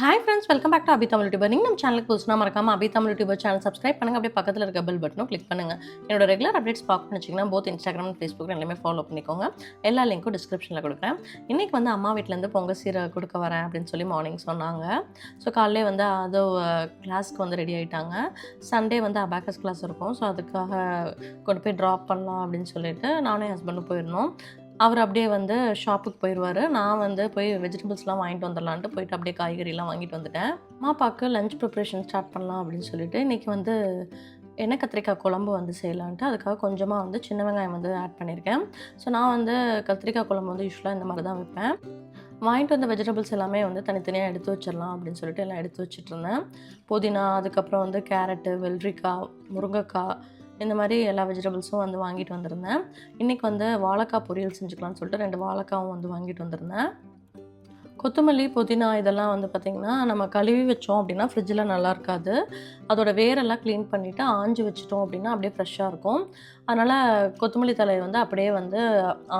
Hi friends welcome back to Abhi Tamil tuber நீங்கள் நம்ம சேனலுக்கு புதுசுனா மறக்காம Abhi Tamil tuber channel subscribe பண்ணுங்கள் அப்படியே பக்கத்தில் இருக்க பெல் பட்டனும் கிளிக் பண்ணுங்கள் என்னோட ரெகுலர் அப்டேட்ஸ் பார்க்கணும்னு வச்சிங்கன்னா போத் இன்ஸ்டாகிராம் ஃபேஸ்புக் எல்லாமே ஃபாலோ பண்ணிக்கோங்க. எல்லா லிங்க்கும் டிஸ்கிரிப்ஷனில் கொடுக்குறேன். இன்றைக்கி வந்து அம்மா வீட்டிலேருந்து பொங்கல் சீரை கொடுக்க வரேன் அப்படின்னு சொல்லி மார்னிங் சொன்னாங்க. ஸோ காலையிலே வந்து அதோ கிளாஸ்க்கு வந்து ரெடி ஆகிட்டாங்க சண்டே வந்து அபாக்கஸ் கிளாஸ் இருக்கும். ஸோ அதுக்காக கொண்டு போய் ட்ராப் பண்ணலாம் அப்படின்னு சொல்லிட்டு நானும் என் ஹஸ்பண்டும் போயிருந்தோம். அவர் அப்படியே வந்து ஷாப்புக்கு போயிடுவார் நான் வந்து போய் வெஜிடபிள்ஸ்லாம் வாங்கிட்டு வந்துடலான்ட்டு போயிட்டு அப்படியே காய்கறிலாம் வாங்கிட்டு வந்துட்டேன். அம்மாப்பாக்கு லஞ்ச் ப்ரிப்ரேஷன் ஸ்டார்ட் பண்ணலாம் அப்படின்னு சொல்லிட்டு இன்றைக்கி வந்து எண்ணெய் கத்திரிக்காய் குழம்பு வந்து செய்யலான்ட்டு அதுக்காக கொஞ்சமாக வந்து சின்ன வெங்காயம் வந்து ஆட் பண்ணியிருக்கேன். ஸோ நான் வந்து கத்திரிக்காய் குழம்பு வந்து யூஸ்வலாக இந்த மாதிரி தான் வைப்பேன். வாங்கிட்டு வந்த வெஜிடபிள்ஸ் எல்லாமே வந்து தனித்தனியாக எடுத்து வச்சிடலாம் அப்படின்னு சொல்லிட்டு எல்லாம் எடுத்து வச்சிட்டு இருந்தேன். புதினா அதுக்கப்புறம் வந்து கேரட்டு வெள்ளரிக்காய் முருங்கைக்காய் இந்த மாதிரி எல்லா வெஜிடபிள்ஸும் வந்து வாங்கிட்டு வந்திருந்தேன். இன்றைக்கி வந்து வாழைக்காய் பொரியல் செஞ்சுக்கலாம்னு சொல்லிட்டு ரெண்டு வாழைக்காவும் வந்து வாங்கிட்டு வந்திருந்தேன். கொத்தமல்லி புதினா இதெல்லாம் வந்து பார்த்திங்கன்னா நம்ம கழுவி வச்சோம் அப்படின்னா ஃப்ரிட்ஜில் நல்லா இருக்காது. அதோட வேரெல்லாம் க்ளீன் பண்ணிவிட்டு ஆஞ்சு வச்சிட்டோம் அப்படின்னா அப்படியே ஃப்ரெஷ்ஷாக இருக்கும். அதனால் கொத்தமல்லி தலையை வந்து அப்படியே வந்து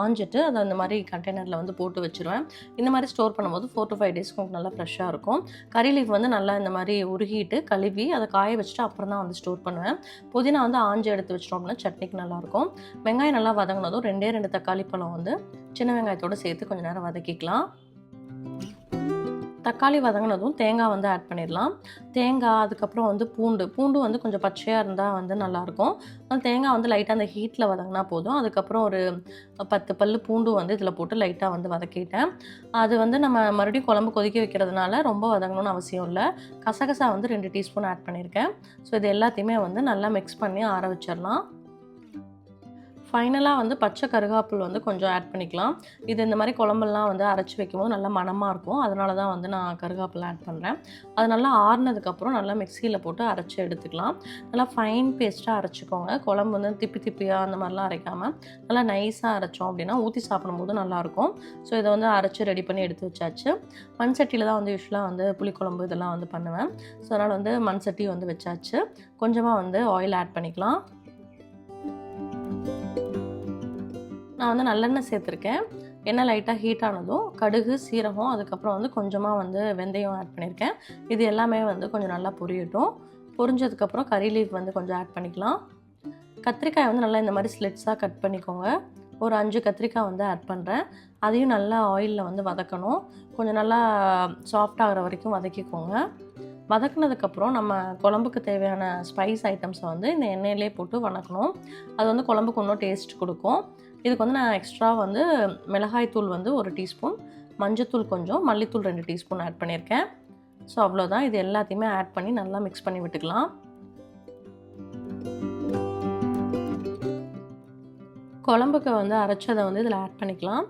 ஆஞ்சிட்டு அதை அந்த மாதிரி கண்டெய்னரில் வந்து போட்டு வச்சுருவேன். இந்த மாதிரி ஸ்டோர் பண்ணும்போது ஃபோர் டு ஃபைவ் டேஸ்க்கு உங்களுக்கு நல்லா ஃப்ரெஷ்ஷாக இருக்கும். கறி லீஃப் வந்து நல்லா இந்த மாதிரி உருகிட்டு கழுவி அதை காய வச்சுட்டு அப்புறம் தான் வந்து ஸ்டோர் பண்ணுவேன். புதினா வந்து ஆஞ்சு எடுத்து வச்சிட்டோம் அப்படின்னா சட்னிக்கு நல்லாயிருக்கும் வெங்காயம் நல்லா வதங்கினதும் ரெண்டே ரெண்டு தக்காளி பழம் வந்து சின்ன வெங்காயத்தோடு சேர்த்து கொஞ்சம் நேரம் வதக்கிக்கலாம். தக்காளி வதங்கினதும் தேங்காய் வந்து ஆட் பண்ணிடலாம் தேங்காய் அதுக்கப்புறம் வந்து பூண்டு. பூண்டு வந்து கொஞ்சம் பச்சையாக இருந்தால் வந்து நல்லாயிருக்கும் அந்த தேங்காய் வந்து லைட்டாக அந்த ஹீட்டில் வதங்கினா போதும். அதுக்கப்புறம் ஒரு பத்து பல் பூண்டு வந்து இதில் போட்டு லைட்டாக வந்து வதக்கிட்டேன். அது வந்து நம்ம மறுபடியும் குழம்பு கொதிக்க வைக்கிறதுனால ரொம்ப வதங்கணும்னு அவசியம் இல்லை. கசகசா வந்து ரெண்டு டீஸ்பூன் ஆட் பண்ணியிருக்கேன் ஸோ இது எல்லாத்தையுமே வந்து நல்லா மிக்ஸ் பண்ணி ஆற வச்சிடலாம் ஃபைனலாக வந்து பச்சை கருகாப்பில் வந்து கொஞ்சம் ஆட் பண்ணிக்கலாம். இது இந்த மாதிரி குழம்பெல்லாம் வந்து அரைச்சி வைக்கும்போது நல்லா மணமாக இருக்கும். அதனால தான் வந்து நான் கருகாப்பில் ஆட் பண்ணுறேன் அது நல்லா ஆறுனதுக்கப்புறம் நல்லா மிக்சியில் போட்டு அரைச்சி எடுத்துக்கலாம். நல்லா ஃபைன் பேஸ்ட்டாக அரைச்சிக்கோங்க. குழம்பு வந்து திப்பி திப்பியாக அந்த மாதிரிலாம் அரைக்காமல் நல்லா நைஸாக அரைச்சோம் அப்படின்னா ஊற்றி சாப்பிடும்போது நல்லாயிருக்கும். ஸோ இதை வந்து அரைச்சி ரெடி பண்ணி எடுத்து வச்சாச்சு. மண் சட்டியில் தான் வந்து யூஸ்வலாக வந்து புளிக்குழம்பு இதெல்லாம் வந்து பண்ணுவேன். ஸோ அதனால் வந்து மண் சட்டி வந்து வச்சாச்சு. கொஞ்சமாக வந்து ஆயில் ஆட் பண்ணிக்கலாம். நான் வந்து நல்லெண்ணெய் சேர்த்துருக்கேன். எண்ணெய் லைட்டாக ஹீட் ஆனதும் கடுகு சீரகம் அதுக்கப்புறம் வந்து கொஞ்சமாக வந்து வெந்தயம் ஆட் பண்ணியிருக்கேன் இது எல்லாமே வந்து கொஞ்சம் நல்லா பொரியட்டும். பொரிஞ்சதுக்கப்புறம் கறி லீஃப் வந்து கொஞ்சம் ஆட் பண்ணிக்கலாம். கத்திரிக்காய் வந்து நல்லா இந்த மாதிரி ஸ்லிட்ஸாக கட் பண்ணிக்கோங்க. ஒரு அஞ்சு கத்திரிக்காய் வந்து ஆட் பண்ணுறேன் அதையும் நல்லா ஆயிலில் வந்து வதக்கணும். கொஞ்சம் நல்லா சாஃப்ட் ஆகிற வரைக்கும் வதக்கிக்கோங்க. வதக்குனதுக்கப்புறம் நம்ம குழம்புக்கு தேவையான ஸ்பைஸ் ஐட்டம்ஸை வந்து இந்த எண்ணெயிலே போட்டு வதக்கணும் அது வந்து குழம்புக்கு இன்னும் டேஸ்ட் கொடுக்கும். இதுக்கு வந்து நான் எக்ஸ்ட்ரா வந்து மிளகாய் தூள் வந்து ஒரு டீஸ்பூன் மஞ்சத்தூள் கொஞ்சம் மல்லித்தூள் ரெண்டு டீஸ்பூன் ஆட் பண்ணியிருக்கேன். ஸோ அவ்வளோதான். இது எல்லாத்தையுமே ஆட் பண்ணி நல்லா மிக்ஸ் பண்ணி விட்டுக்கலாம். குழம்புக்கு வந்து அரைச்சதை வந்து இதில் ஆட் பண்ணிக்கலாம்.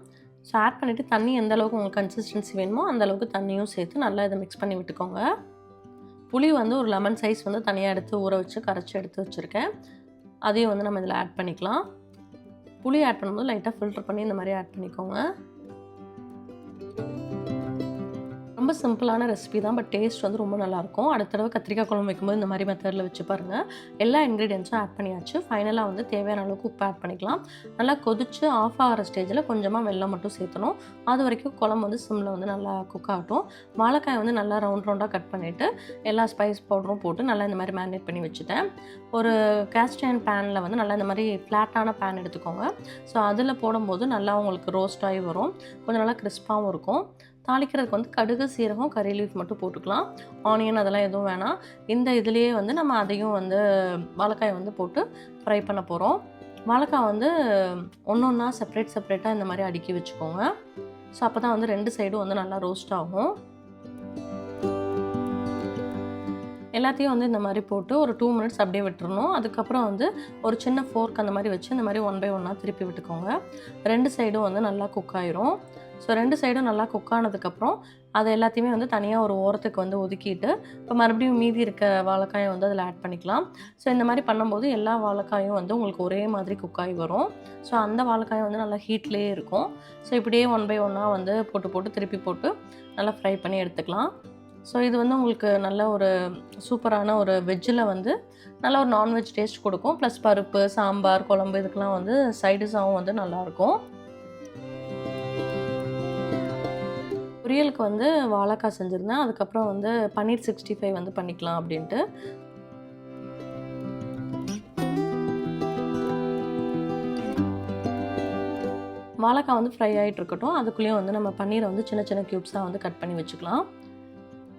ஸோ ஆட் பண்ணிவிட்டு தண்ணி எந்த அளவுக்கு உங்களுக்கு கன்சிஸ்டன்சி வேணுமோ அந்த அளவுக்கு தண்ணியும் சேர்த்து நல்லா இதை மிக்ஸ் பண்ணி விட்டுக்கோங்க. புளி வந்து ஒரு லெமன் சைஸ் வந்து தனியாக எடுத்து ஊற வச்சு கரைச்சி எடுத்து வச்சுருக்கேன். அதையும் வந்து நம்ம இதில் ஆட் பண்ணிக்கலாம். புளி ஆட் பண்ணும்போது லைட்டாக ஃபில்டர் பண்ணி இந்த மாதிரி ஆட் பண்ணிக்கோங்க. ரொம்ப சிம்பிளான ரெசிபி தான் பட் டேஸ்ட் வந்து ரொம்ப நல்லாயிருக்கும். அடுத்த தடவை கத்திரிக்காய் குழம்பு வைக்கும்போது இந்த மாதிரி மெத்தடில் வச்சு பாருங்கள் எல்லா இன்க்ரீடியன்ஸும் ஆட் பண்ணியாச்சு. ஃபைனலாக வந்து தேவையான அளவுக்கு உப்பு ஆட் பண்ணிக்கலாம். நல்லா கொதிச்சு ஆஃப் ஆகிற ஸ்டேஜில் கொஞ்சமாக வெள்ளம் மட்டும் சேர்த்தணும். அது வரைக்கும் குழம்பு வந்து சிம்மில் வந்து நல்லா குக் ஆகட்டும். வாழைக்காய் வந்து நல்லா ரவுண்ட் ரவுண்டாக கட் பண்ணிவிட்டு எல்லா ஸ்பைஸ் பவுடரும் போட்டு நல்லா இந்த மாதிரி மேரினேட் பண்ணி வச்சுட்டேன். ஒரு கேஸ்டன் பேனில் வந்து நல்லா இந்த மாதிரி ஃப்ளாட்டான பேன் எடுத்துக்கோங்க. ஸோ அதில் போடும்போது நல்லா உங்களுக்கு ரோஸ்ட் ஆகி வரும். கொஞ்சம் நல்லா கிறிஸ்பாகவும் இருக்கும். தாளிக்கிறதுக்கு வந்து கடுகு சீரகம் கறி லீஃப் மட்டும் போட்டுக்கலாம். ஆனியன் அதெல்லாம் எதுவும் வேணாம். இந்த இதுலேயே வந்து நம்ம அதையும் வந்து வாழைக்காயை வந்து போட்டு ஃப்ரை பண்ண போகிறோம் வாழைக்காய் வந்து ஒன்று ஒன்றா செப்பரேட் செப்பரேட்டாக இந்த மாதிரி அடுக்கி வச்சுக்கோங்க. ஸோ அப்போ தான் வந்து ரெண்டு சைடும் வந்து நல்லா ரோஸ்ட் ஆகும். எல்லாத்தையும் வந்து இந்த மாதிரி போட்டு ஒரு டூ மினிட்ஸ் அப்படியே விட்டுறணும். அதுக்கப்புறம் வந்து ஒரு சின்ன ஃபோர்க் அந்த மாதிரி வச்சு இந்த மாதிரி ஒன் பை ஒன்னாக திருப்பி விட்டுக்கோங்க. ரெண்டு சைடும் வந்து நல்லா குக் ஆயிரும். ஸோ ரெண்டு சைடும் நல்லா குக் ஆனதுக்கப்புறம் அதை எல்லாத்தையுமே வந்து தனியாக ஒரு ஓரத்துக்கு வந்து ஒதுக்கிட்டு இப்போ மறுபடியும் மீதி இருக்க வாழைக்காயை வந்து அதில் ஆட் பண்ணிக்கலாம். ஸோ இந்த மாதிரி பண்ணும்போது எல்லா வாழைக்காயும் வந்து உங்களுக்கு ஒரே மாதிரி குக் ஆகி வரும். ஸோ அந்த வாழைக்காயும் வந்து நல்லா ஹீட்லேயே இருக்கும். ஸோ இப்படியே ஒன் பை ஒன்னாக வந்து போட்டு போட்டு திருப்பி போட்டு நல்லா ஃப்ரை பண்ணி எடுத்துக்கலாம். ஸோ இது வந்து உங்களுக்கு நல்ல ஒரு சூப்பரான ஒரு வெஜ்ஜில் வந்து நல்ல ஒரு நான்வெஜ் டேஸ்ட் கொடுக்கும். ப்ளஸ் பருப்பு சாம்பார் குழம்பு இதுக்கெலாம் வந்து சைடிஸாகவும் வந்து நல்லாயிருக்கும். பொரியலுக்கு வந்து வாழைக்காய் செஞ்சுருந்தேன். அதுக்கப்புறம் வந்து பன்னீர் சிக்ஸ்டி ஃபைவ் வந்து பண்ணிக்கலாம் அப்படின்ட்டு. வாழைக்காய் வந்து ஃப்ரை ஆகிட்டு இருக்கட்டும். அதுக்குள்ளேயும் வந்து நம்ம பன்னீரை வந்து சின்ன சின்ன க்யூப்ஸாக வந்து கட் பண்ணி வச்சுக்கலாம்.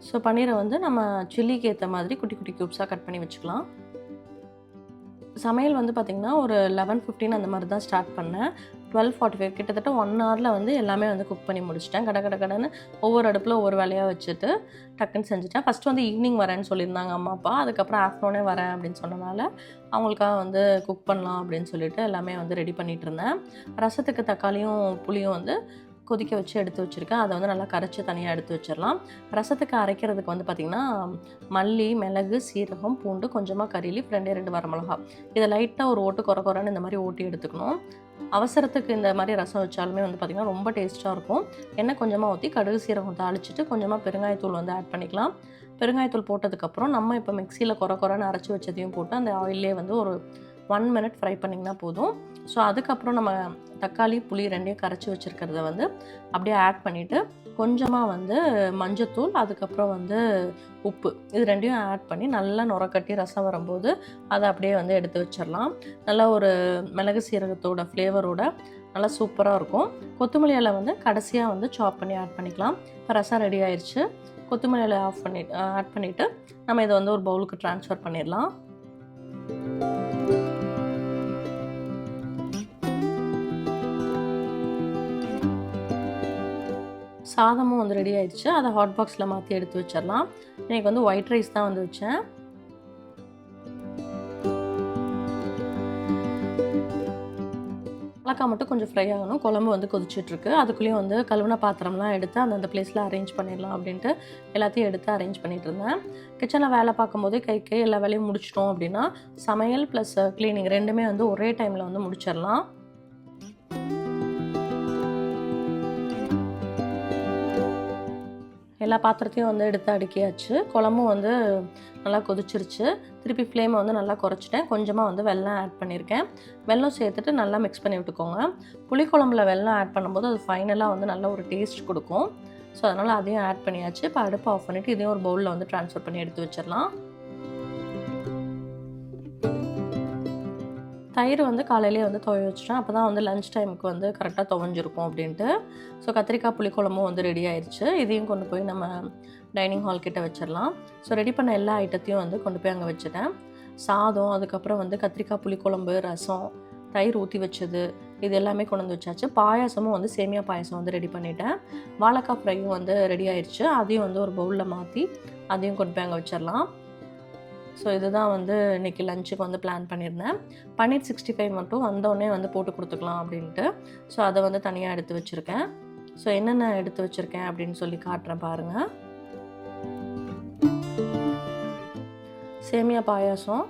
ஸோ பன்னீரை வந்து நம்ம சில்லிக்கு ஏற்ற மாதிரி குட்டி குட்டி க்யூப்ஸாக கட் பண்ணி வச்சுக்கலாம். சமையல் வந்து பார்த்திங்கன்னா ஒரு லெவன் ஃபிஃப்டின் அந்த மாதிரி தான் ஸ்டார்ட் பண்ணேன். டுவெல் ஃபார்ட்டி ஃபைவ் கிட்டத்தட்ட ஒன் ஹவரில் வந்து எல்லாமே வந்து குக் பண்ணி முடிச்சிட்டேன். கட கட கடைன்னு ஒவ்வொரு அடுப்பில் ஒவ்வொரு வேலையாக வச்சுட்டு டக்குன்னு செஞ்சுட்டேன். ஃபஸ்ட்டு வந்து ஈவினிங் வரேன்னு சொல்லியிருந்தாங்க அம்மா அப்பா. அதுக்கப்புறம் ஆஃப்டர்நூனே வரேன் அப்படின்னு சொன்னனால அவங்களுக்காக வந்து குக் பண்ணலாம் அப்படின்னு சொல்லிட்டு எல்லாமே வந்து ரெடி பண்ணிகிட்டு இருந்தேன். ரசத்துக்கு தக்காளியும் புளியும் வந்து கொதிக்க வச்சு எடுத்து வச்சுருக்கேன். அதை வந்து நல்லா கரைச்சி தனியாக எடுத்து வச்சிடலாம். ரசத்துக்கு அரைக்கிறதுக்கு வந்து பார்த்திங்கன்னா மல்லி மிளகு சீரகம் பூண்டு கொஞ்சமாக கறிலீஃப் ரெண்டே ரெண்டு வரமிளகா. இதை லைட்டாக ஒரு ஓட்டு குறை குறைன்னு இந்த மாதிரி ஓட்டி எடுத்துக்கணும். அவசரத்துக்கு இந்த மாதிரி ரசம் வச்சாலுமே வந்து பார்த்திங்கன்னா ரொம்ப டேஸ்ட்டாக இருக்கும். எண்ணெய் கொஞ்சமாக ஊற்றி கடுகு சீரகம் தாளிச்சிட்டு கொஞ்சமாக பெருங்காயத்தூள் வந்து ஆட் பண்ணிக்கலாம். பெருங்காயத்தூள் போட்டதுக்கப்புறம் நம்ம இப்போ மிக்சியில் குறை குறைன்னு அரைச்சி வச்சதையும் போட்டு அந்த ஆயிலே வந்து ஒரு ஒன் மினிட் ஃப்ரை பண்ணிங்கன்னா போதும். ஸோ அதுக்கப்புறம் நம்ம தக்காளி புளி ரெண்டையும் கரைச்சி வச்சுருக்கிறத வந்து அப்படியே ஆட் பண்ணிவிட்டு கொஞ்சமாக வந்து மஞ்சத்தூள் அதுக்கப்புறம் வந்து உப்பு. இது ரெண்டையும் ஆட் பண்ணி நல்லா நுரக்கட்டி ரசம் வரும்போது அதை அப்படியே வந்து எடுத்து வச்சிடலாம். நல்லா ஒரு மிளகு சீரகத்தோட ஃப்ளேவரோட நல்லா சூப்பராக இருக்கும். கொத்தமல்லி இலை வந்து கடைசியாக வந்து சாப் பண்ணி ஆட் பண்ணிக்கலாம். இப்போ ரசம் ரெடி ஆயிடுச்சு கொத்தமல்லி ஆஃப் பண்ணி ஆட் பண்ணிவிட்டு நம்ம இதை வந்து ஒரு பவுலுக்கு ட்ரான்ஸ்ஃபர் பண்ணிடலாம். சாதமும் வந்து ரெடி ஆயிடுச்சு. அதை ஹாட் பாக்ஸில் மாற்றி எடுத்து வச்சிடலாம். எனக்கு வந்து ஒயிட் ரைஸ் தான் வந்து வச்சேன். மிளகாய் மட்டும் கொஞ்சம் ஃப்ரை ஆகணும். குழம்பு வந்து கொதிச்சிட்ருக்கு. அதுக்குள்ளேயும் வந்து கழுவுன பாத்திரம்லாம் எடுத்து அந்தந்த பிளேஸில் அரேஞ்ச் பண்ணிடலாம் அப்படின்ட்டு எல்லாத்தையும் எடுத்து அரேஞ்ச் பண்ணிட்டு இருந்தேன். கிச்சனில் வேலை பார்க்கும்போதே கை கை எல்லா வேலையும் முடிச்சிட்டோம் அப்படின்னா சமையல் ப்ளஸ் க்ளீனிங் ரெண்டுமே வந்து ஒரே டைமில் வந்து முடிச்சிடலாம். எல்லா பாத்திரத்தையும் வந்து எடுத்து அடுக்கியாச்சு. குழம்பும் வந்து நல்லா கொதிச்சிருச்சு. திருப்பி ஃப்ளேமை வந்து நல்லா குறைச்சிட்டேன். கொஞ்சமாக வந்து வெல்லம் ஆட் பண்ணியிருக்கேன் வெல்லம் சேர்த்துட்டு நல்லா மிக்ஸ் பண்ணி விட்டுக்கோங்க. புளிக்குழம்புல வெல்லம் ஆட் பண்ணும்போது அது ஃபைனலாக வந்து நல்ல ஒரு டேஸ்ட் கொடுக்கும். ஸோ அதனால் அதையும் ஆட் பண்ணியாச்சு. இப்போ அடுப்பு ஆஃப் பண்ணிவிட்டு இதையும் ஒரு பவுலில் வந்து ட்ரான்ஸ்ஃபர் பண்ணி எடுத்து வச்சிடலாம். தயிர் வந்து காலையிலேயே வந்து துவை வச்சிட்டேன். அப்போ தான் வந்து லஞ்ச் டைமுக்கு வந்து கரெக்டாக துவஞ்சிருக்கும் அப்படின்ட்டு. ஸோ கத்திரிக்காய் புளிக்குழம்பும் வந்து ரெடி ஆயிடுச்சு இதையும் கொண்டு போய் நம்ம டைனிங் ஹால் கிட்ட வச்சிடலாம். ஸோ ரெடி பண்ண எல்லா ஐட்டத்தையும் வந்து கொண்டு போய் அங்கே வச்சுட்டேன். சாதம் அதுக்கப்புறம் வந்து கத்திரிக்காய் புளிக்குழம்பு ரசம் தயிர் ஊற்றி வச்சது இது எல்லாமே கொண்டு வந்து வச்சாச்சு. பாயாசமும் வந்து சேமியா பாயாசம் வந்து ரெடி பண்ணிட்டேன். வாழைக்காய் ஃப்ரையும் வந்து ரெடி ஆயிடுச்சு அதையும் வந்து ஒரு பவுலில் மாற்றி அதையும் கொண்டு போய் அங்கே வச்சிடலாம். ஸோ இதுதான் வந்து இன்றைக்கி லஞ்சுக்கு வந்து பிளான் பண்ணியிருந்தேன். பன்னீர் சிக்ஸ்டி ஃபைவ் மட்டும் வந்தோடனே வந்து போட்டு கொடுத்துக்கலாம் அப்படின்ட்டு. ஸோ அதை வந்து தனியாக எடுத்து வச்சுருக்கேன். ஸோ என்னென்ன எடுத்து வச்சுருக்கேன் அப்படின்னு சொல்லி காட்டுறேன் பாருங்கள் சேமியா பாயாசம்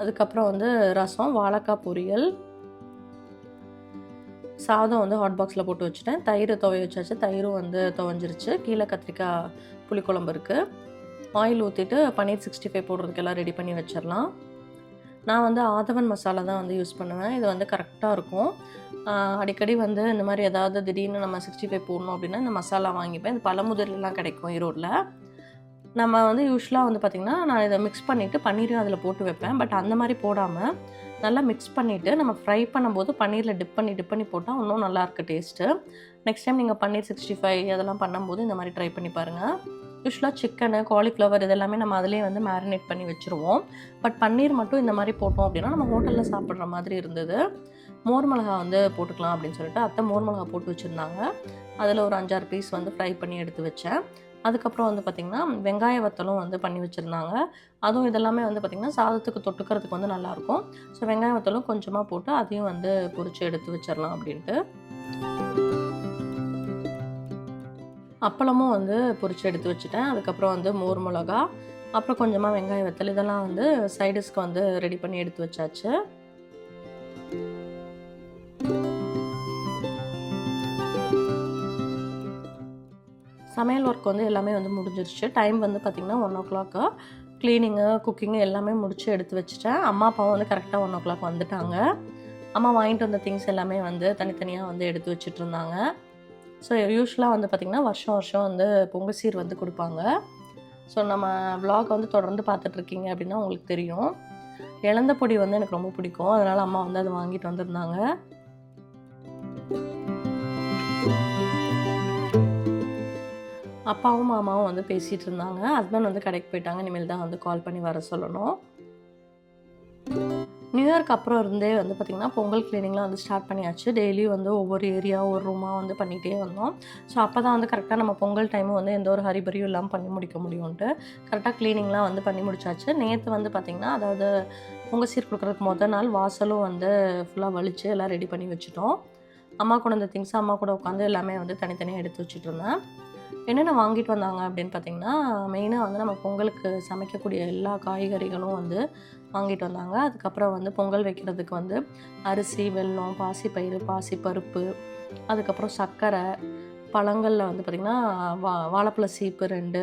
அதுக்கப்புறம் வந்து ரசம் வாழைக்காய் பொரியல் சாதம் வந்து ஹாட் பாக்ஸில் போட்டு வச்சுட்டேன். தயிர் துவைய வச்சாச்சு. தயிரும் வந்து துவஞ்சிருச்சு. கீழே கத்திரிக்காய் புளிக்குழம்பு இருக்குது ஆயில் ஊற்றிட்டு பன்னீர் சிக்ஸ்டி ஃபைவ் போடுறதுக்கெல்லாம் ரெடி பண்ணி வச்சிடலாம். நான் வந்து ஆதவன் மசாலா தான் வந்து யூஸ் பண்ணுவேன். இது வந்து கரெக்டாக இருக்கும். அடிக்கடி வந்து இந்த மாதிரி ஏதாவது திடீர்னு நம்ம சிக்ஸ்டி ஃபைவ் போடணும் அப்படின்னா இந்த மசாலா வாங்கிப்பேன். இது பழமுதிரிலாம் கிடைக்கும் ஈரோட்டில் நம்ம வந்து யூஸ்வலாக வந்து பார்த்திங்கன்னா நான் இதை மிக்ஸ் பண்ணிவிட்டு பன்னீரும் அதில் போட்டு வைப்பேன். பட் அந்த மாதிரி போடாமல் நல்லா மிக்ஸ் பண்ணிவிட்டு நம்ம ஃப்ரை பண்ணும்போது பன்னீரில் டிப் பண்ணி டிப் பண்ணி போட்டால் இன்னும் நல்லாயிருக்கு டேஸ்ட்டு நெக்ஸ்ட் டைம் நீங்கள் பன்னீர் சிக்ஸ்டி ஃபைவ் அதெல்லாம் பண்ணும்போது இந்த மாதிரி ட்ரை பண்ணி பாருங்கள் யூஸ்வலாக சிக்கனு காலிஃப்ளவர் இதெல்லாமே நம்ம அதிலே வந்து மேரினேட் பண்ணி வச்சுருவோம். பட் பன்னீர் மட்டும் இந்த மாதிரி போட்டோம் அப்படின்னா நம்ம ஹோட்டலில் சாப்பிட்ற மாதிரி இருந்தது. மோர் மிளகா வந்து போட்டுக்கலாம் அப்படின்னு சொல்லிட்டு அத்தை மோர் மிளகா போட்டு வச்சுருந்தாங்க. அதில் ஒரு அஞ்சாறு பீஸ் வந்து ஃப்ரை பண்ணி எடுத்து வச்சேன். அதுக்கப்புறம் வந்து பார்த்திங்கன்னா வெங்காய வத்தலும் வந்து பண்ணி வச்சுருந்தாங்க. அதுவும் இதெல்லாமே வந்து பார்த்திங்கன்னா சாதத்துக்கு தொட்டுக்கிறதுக்கு வந்து நல்லாயிருக்கும் ஸோ வெங்காய வத்தலும் கொஞ்சமாக போட்டு அதையும் வந்து பொறிச்சு எடுத்து வச்சிடலாம் அப்படின்ட்டு. அப்பளமும் வந்து பொறிச்சு எடுத்து வச்சுட்டேன். அதுக்கப்புறம் வந்து மோர் மிளகா அப்புறம் கொஞ்சமாக வெங்காய வத்தல் இதெல்லாம் வந்து சைடிஸ்க்கு வந்து ரெடி பண்ணி எடுத்து வச்சாச்சு. சமையல் ஒர்க் வந்து எல்லாமே வந்து முடிஞ்சிருச்சு. டைம் வந்து பார்த்திங்கன்னா one o'clock cleaning cooking எல்லாமே முடித்து எடுத்து வச்சுட்டேன். அம்மா அப்பாவும் வந்து கரெக்டாக ஒன் ஓ கிளாக் வந்துட்டாங்க. அம்மா வாங்கிட்டு வந்த திங்ஸ் எல்லாமே வந்து தனித்தனியாக வந்து எடுத்து வச்சுட்டு இருந்தாங்க. ஸோ யூஸ்வலாக வந்து பார்த்திங்கன்னா வருஷம் வருஷம் வந்து பொங்கல் சீர் வந்து கொடுப்பாங்க. ஸோ நம்ம vlog வந்து தொடர்ந்து பார்த்துட்ருக்கீங்க அப்படின்னா உங்களுக்கு தெரியும். இழந்த பொடி வந்து எனக்கு ரொம்ப பிடிக்கும். அதனால் அம்மா வந்து அதை வாங்கிட்டு வந்திருந்தாங்க. அப்பாவும் மாமாவும் வந்து பேசிகிட்டு இருந்தாங்க. ஹஸ்பண்ட் வந்து கடைக்கு போயிட்டாங்க. இனிமேல் தான் வந்து கால் பண்ணி வர சொல்லணும். நியூ இயர்க்கு அப்புறம் இருந்தே வந்து பார்த்திங்கன்னா பொங்கல் க்ளீனிங்லாம் வந்து ஸ்டார்ட் பண்ணியாச்சு. டெய்லியும் வந்து ஒவ்வொரு ஏரியா ஒரு ரூமாக வந்து பண்ணிகிட்டே வந்தோம். ஸோ அப்போ தான் வந்து கரெக்டாக நம்ம பொங்கல் டைமும் வந்து எந்த ஒரு ஹரிபரியும் இல்லாமல் பண்ணி முடிக்க முடியும்ன்ட்டு. கரெக்டாக க்ளீனிங்லாம் வந்து பண்ணி முடிச்சாச்சு. நேற்று வந்து பார்த்திங்கன்னா அதாவது பொங்கல் சீர் கொடுக்குறதுக்கு மொதல் நாள் வாசலும் வந்து ஃபுல்லாக வலிச்சு எல்லாம் ரெடி பண்ணி வச்சுட்டோம். அம்மா கூட இந்த திங்ஸ் அம்மா கூட உட்காந்து எல்லாமே வந்து தனித்தனியாக எடுத்து வச்சுட்டு இருந்தேன். என்னென்ன வாங்கிட்டு வந்தாங்க அப்படின்னு பார்த்தீங்கன்னா மெயினாக வந்து நம்ம பொங்கலுக்கு சமைக்கக்கூடிய எல்லா காய்கறிகளும் வந்து வாங்கிட்டு வந்தாங்க. அதுக்கப்புறம் வந்து பொங்கல் வைக்கிறதுக்கு வந்து அரிசி வெல்லம் பாசிப்பயிறு பாசிப்பருப்பு அதுக்கப்புறம் சர்க்கரை பழங்களில் வந்து பார்த்திங்கன்னா வா வாழைப்பழ சீப்பு ரெண்டு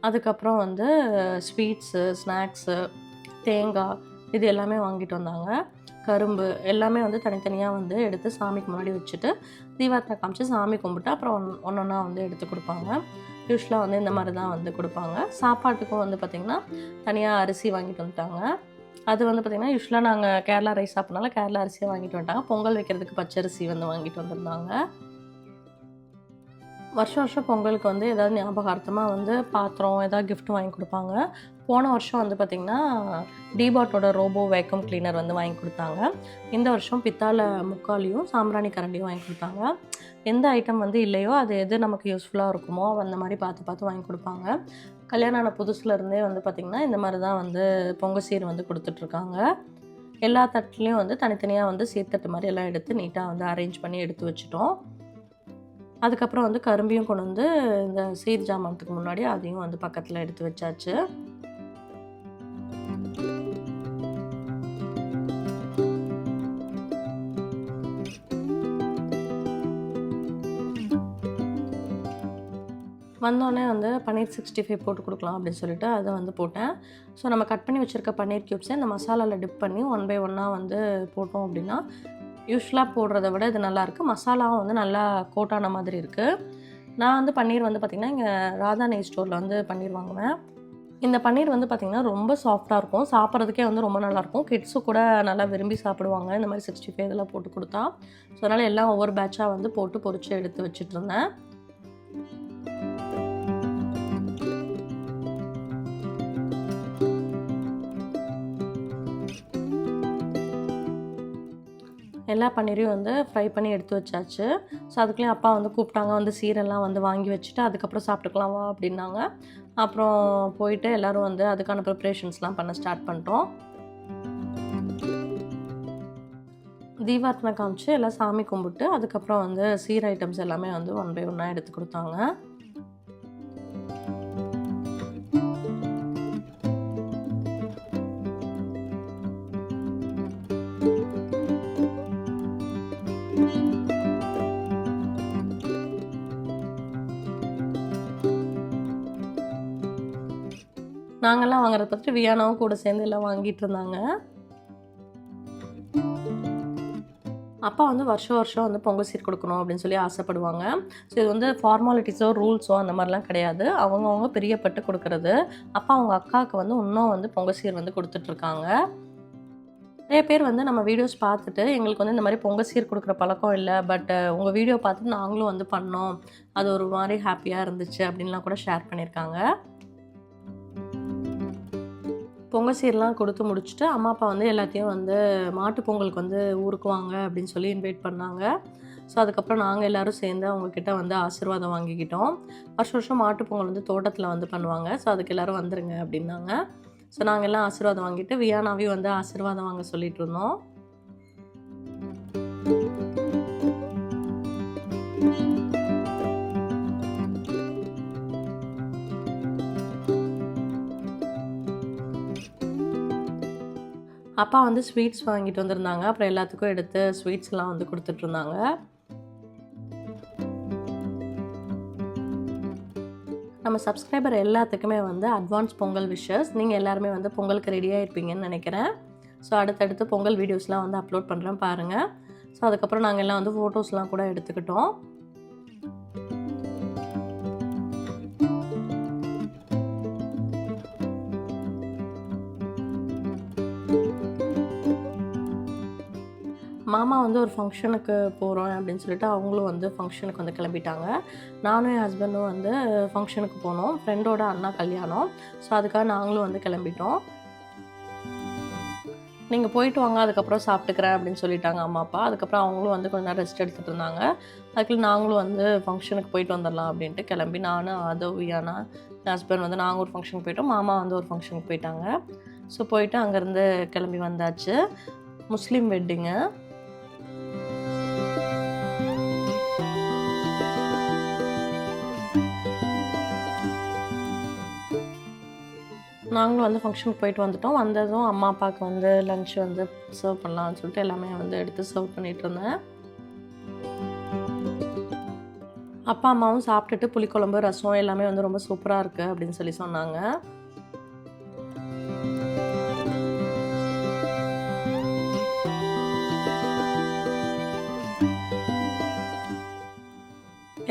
அதுக்கப்புறம் வந்து ஸ்வீட்ஸு ஸ்நாக்ஸு தேங்காய் இது எல்லாமே வாங்கிட்டு வந்தாங்க. கரும்பு எல்லாமே வந்து தனித்தனியாக வந்து எடுத்து சாமிக்கு முன்னாடி வச்சுட்டு தீபாரத்தை காமிச்சு சாமி கும்பிட்டு அப்புறம் ஒன் ஒன்றொன்னா வந்து எடுத்து கொடுப்பாங்க. யூஸ்வலாக வந்து இந்த மாதிரி தான் வந்து கொடுப்பாங்க. சாப்பாட்டுக்கும் வந்து பார்த்திங்கன்னா தனியாக அரிசி வாங்கிட்டு வந்துட்டாங்க. அது வந்து பார்த்திங்கன்னா யூஸ்வலாக நாங்கள் கேரளா ரைஸ் சாப்பிட்னால கேரளா அரிசியை வாங்கிட்டு வந்துட்டாங்க. பொங்கல் வைக்கிறதுக்கு பச்சரிசி வந்து வாங்கிட்டு வந்திருந்தாங்க. வருஷம் வருஷம் பொங்கலுக்கு வந்து ஏதாவது ஞாபகார்த்தமாக வந்து பாத்திரம் ஏதாவது கிஃப்ட் வாங்கி கொடுப்பாங்க. போன வருஷம் வந்து பார்த்திங்கன்னா டீபாட்டோட ரோபோ வேக்கம் கிளீனர் வந்து வாங்கி கொடுத்தாங்க. இந்த வருஷம் பித்தாளை முக்காலியும் சாம்பிராணி கரண்டியும் வாங்கி கொடுத்தாங்க. எந்த ஐட்டம் வந்து இல்லையோ அது எது நமக்கு யூஸ்ஃபுல்லாக இருக்குமோ அந்த மாதிரி பார்த்து பார்த்து வாங்கி கொடுப்பாங்க. கல்யாணம் ஆன புதுசுலேருந்தே வந்து பார்த்திங்கன்னா இந்த மாதிரி தான் வந்து பொங்கல் சீர் வந்து கொடுத்துட்ருக்காங்க எல்லா தட்டுலேயும் வந்து தனித்தனியாக வந்து சீர்தட்டு மாதிரி எல்லாம் எடுத்து நீட்டாக வந்து அரேஞ்ச் பண்ணி எடுத்து வச்சுட்டோம். அதுக்கப்புறம் வந்து கரும்பையும் கொண்டு வந்து இந்த சீர் ஜாமானத்துக்கு முன்னாடி அதையும் வந்து பக்கத்தில் எடுத்து வச்சாச்சு. வந்தோடனே வந்து பன்னீர் சிக்ஸ்டி ஃபைவ் போட்டு கொடுக்கலாம் அப்படின்னு சொல்லிட்டு அதை வந்து போட்டேன். ஸோ நம்ம கட் பண்ணி வச்சுருக்க பன்னீர் க்யூப்ஸை இந்த மசாலாவில் டிப் பண்ணி ஒன் பை ஒன்னாக வந்து போட்டோம் அப்படின்னா யூஸ்வலாக போடுறத விட இது நல்லாயிருக்கு. மசாலாவும் வந்து நல்லா கோட்டான மாதிரி இருக்குது நான் வந்து பன்னீர் வந்து பார்த்திங்கன்னா இங்கே ராதா நெய் ஸ்டோரில் வந்து பன்னீர் வாங்குவேன். இந்த பன்னீர் வந்து பார்த்திங்கன்னா ரொம்ப சாஃப்டாக இருக்கும். சாப்பிட்றதுக்கே வந்து ரொம்ப நல்லாயிருக்கும் கிட்ஸும் கூட நல்லா விரும்பி சாப்பிடுவாங்க. இந்த மாதிரி சிக்ஸ்டி ஃபைவ் இதெல்லாம் போட்டு கொடுத்தா. ஸோ அதனால் எல்லாம் ஒவ்வொரு பேட்சாக வந்து போட்டு பொறிச்சு எடுத்து வச்சுட்டு எல்லா பன்னீரையும் வந்து ஃப்ரை பண்ணி எடுத்து வச்சாச்சு. ஸோ அதுக்குள்ளேயும் அப்பா வந்து கூப்பிட்டாங்க. வந்து சீரெல்லாம் வந்து வாங்கி வச்சுட்டு அதுக்கப்புறம் சாப்பிட்டுக்கலாம் வா அப்படின்னாங்க. அப்புறம் போயிட்டு எல்லோரும் வந்து அதுக்கான ப்ரிப்ரேஷன்ஸ்லாம் பண்ண ஸ்டார்ட் பண்ணிட்டோம். தீபார்த்தனை காமிச்சு எல்லாம் சாமி கும்பிட்டு அதுக்கப்புறம் வந்து சீர் ஐட்டம்ஸ் எல்லாமே வந்து ஒன் பை ஒன்னாக எடுத்து கொடுத்தாங்க. நாங்கள்லாம் வாங்குறத பார்த்துட்டு வியானாவும் கூட சேர்ந்து எல்லாம் வாங்கிட்டு இருந்தாங்க. அப்பா வந்து வருஷம் வருஷம் வந்து பொங்கல் சீர் கொடுக்கணும் அப்படின்னு சொல்லி ஆசைப்படுவாங்க. ஸோ இது வந்து ஃபார்மாலிட்டிஸோ ரூல்ஸோ அந்த மாதிரிலாம் கிடையாது. அவங்கவுங்க பிரியப்பட்டு கொடுக்கறது. அப்பா அவங்க அக்காவுக்கு வந்து இன்னும் வந்து பொங்கல் சீர் வந்து கொடுத்துட்ருக்காங்க நிறைய பேர் வந்து நம்ம வீடியோஸ் பார்த்துட்டு எங்களுக்கு வந்து இந்த மாதிரி பொங்கல் சீர் கொடுக்குற பழக்கம் இல்லை. பட் உங்கள் வீடியோ பார்த்துட்டு நாங்களும் வந்து பண்ணோம். அது ஒரு மாதிரி ஹாப்பியாக இருந்துச்சு அப்படின்லாம் கூட ஷேர் பண்ணியிருக்காங்க. பொங்கல் சீர்லாம் கொடுத்து முடிச்சுட்டு அம்மா அப்பா வந்து எல்லாத்தையும் வந்து மாட்டு பொங்கலுக்கு வந்து ஊருக்கு வாங்க அப்படின்னு சொல்லி இன்வைட் பண்ணாங்க. ஸோ அதுக்கப்புறம் நாங்கள் எல்லோரும் சேர்ந்து அவங்கக்கிட்ட வந்து ஆசீர்வாதம் வாங்கிக்கிட்டோம். வருஷம் வருஷம் மாட்டு பொங்கல் வந்து தோட்டத்தில் வந்து பண்ணுவாங்க. ஸோ அதுக்கு எல்லோரும் வந்துருங்க அப்படின்னாங்க. ஸோ நாங்கள் எல்லாம் ஆசீர்வாதம் வாங்கிட்டு வியானாவையும் வந்து ஆசீர்வாதம் வாங்க சொல்லிட்டு இருந்தோம். அப்பா வந்து ஸ்வீட்ஸ் வாங்கிட்டு வந்திருந்தாங்க. அப்புறம் எல்லாத்துக்கும் எடுத்து ஸ்வீட்ஸ்லாம் வந்து கொடுத்துட்ருந்தாங்க நம்ம சப்ஸ்கிரைபர் எல்லாத்துக்குமே வந்து அட்வான்ஸ் பொங்கல் விஷஸ் நீங்கள் எல்லாருமே வந்து பொங்கலுக்கு ரெடியாக இருப்பீங்கன்னு நினைக்கிறேன். ஸோ அடுத்தடுத்து பொங்கல் வீடியோஸ்லாம் வந்து அப்லோட் பண்ணுறேன் பாருங்கள் ஸோ அதுக்கப்புறம் நாங்கள் எல்லாம் வந்து ஃபோட்டோஸ்லாம் கூட எடுத்துக்கிட்டோம். மாமா வந்து ஒரு ஃபங்க்ஷனுக்கு போகிறோம் அப்படின்னு சொல்லிட்டு அவங்களும் வந்து ஃபங்க்ஷனுக்கு வந்து கிளம்பிட்டாங்க. நானும் என் ஹஸ்பண்டும் வந்து ஃபங்க்ஷனுக்கு போனோம். ஃப்ரெண்டோட அண்ணா கல்யாணம். ஸோ அதுக்காக நாங்களும் வந்து கிளம்பிட்டோம். நீங்கள் போயிட்டு வாங்க அதுக்கப்புறம் சாப்பிட்டுக்கிறேன் அப்படின்னு சொல்லிட்டாங்க அம்மா அப்பா. அதுக்கப்புறம் அவங்களும் வந்து கொஞ்ச நேரம் ரெஸ்ட் எடுத்துகிட்டு இருந்தாங்க. அதுக்குள்ள நாங்களும் வந்து ஃபங்க்ஷனுக்கு போயிட்டு வந்துடலாம் அப்படின்ட்டு கிளம்பி நானும் அதோ வியானா என் ஹஸ்பண்ட் வந்து நாங்கள் ஒரு ஃபங்க்ஷனுக்கு போயிட்டோம். மாமா வந்து ஒரு ஃபங்க்ஷனுக்கு போயிட்டாங்க. ஸோ போயிட்டு அங்கேருந்து கிளம்பி வந்தாச்சு. முஸ்லீம் வெட்டிங்கு நாங்களும் வந்து ஃபங்க்ஷனுக்கு போயிட்டு வந்துட்டோம். வந்ததும் அம்மா அப்பாவுக்கு வந்து லன்ச் வந்து சர்வ் பண்ணலாம்னு சொல்லிட்டு எல்லாமே வந்து எடுத்து சர்வ் பண்ணிட்டு இருந்தேன். அப்பா அம்மாவும் சாப்பிட்டுட்டு புளிக்குழம்பு ரசம் எல்லாமே வந்து ரொம்ப சூப்பராக இருக்குது அப்படின்னு சொல்லி சொன்னாங்க.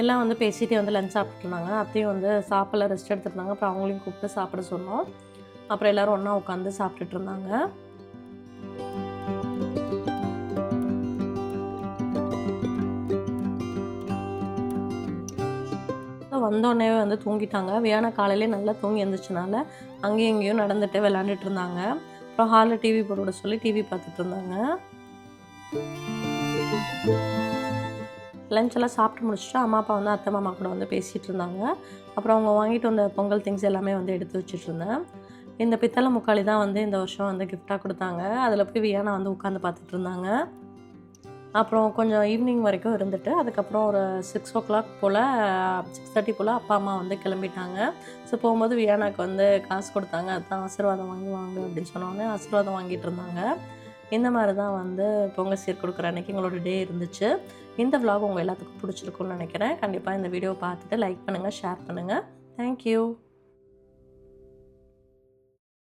எல்லாம் வந்து பேசிகிட்டே வந்து லஞ்ச் சாப்பிட்டுருந்தாங்க அத்தையும் வந்து சாப்பிடல ரெஸ்ட் எடுத்துருந்தாங்க அப்புறம் அவங்களையும் கூப்பிட்டு சாப்பிட சொன்னோம். அப்புறம் எல்லாரும் ஒன்றா உட்காந்து சாப்பிட்டுட்டு இருந்தாங்க வந்தோடனே வந்து தூங்கிட்டாங்க. வியானா காலையிலே நல்லா தூங்கி எழுந்திரிச்சனால அங்கேயும் இங்கேயும் நடந்துட்டு விளாண்டுட்டு இருந்தாங்க அப்புறம் ஹாலில் டிவி போட சொல்லி டிவி பார்த்துட்டு இருந்தாங்க லஞ்ச் எல்லாம் சாப்பிட்டு முடிச்சுட்டு அம்மா அப்பா வந்து அத்தை மாமா கூட வந்து பேசிகிட்டு இருந்தாங்க அப்புறம் அவங்க வாங்கிட்டு வந்த பொங்கல் திங்ஸ் எல்லாமே வந்து எடுத்து வச்சுட்டு இருந்தேன் இந்த பித்தளை முக்காளி தான் வந்து இந்த வருஷம் வந்து கிஃப்டாக கொடுத்தாங்க. அதில் போய் வியானா வந்து உட்காந்து பார்த்துட்டு இருந்தாங்க. அப்புறம் கொஞ்சம் ஈவினிங் வரைக்கும் இருந்துட்டு அதுக்கப்புறம் ஒரு சிக்ஸ் ஓ கிளாக் போல் சிக்ஸ் தேர்ட்டி போல் அப்பா அம்மா வந்து கிளம்பிட்டாங்க. ஸோ போகும்போது வியானாக்கு வந்து காசு கொடுத்தாங்க. அதுதான் ஆசீர்வாதம் வாங்கி வாங்க அப்படின்னு சொன்னோன்னே ஆசீர்வாதம் வாங்கிட்டு இருந்தாங்க. இந்த மாதிரி தான் வந்து பொங்கல் சீர் கொடுக்குற அன்றைக்கி எங்களோட டே இருந்துச்சு. இந்த விலாக் உங்கள் எல்லாத்துக்கும் பிடிச்சிருக்கும்னு நினைக்கிறேன். கண்டிப்பாக இந்த வீடியோ பார்த்துட்டு லைக் பண்ணுங்கள் ஷேர் பண்ணுங்கள் தேங்க்யூ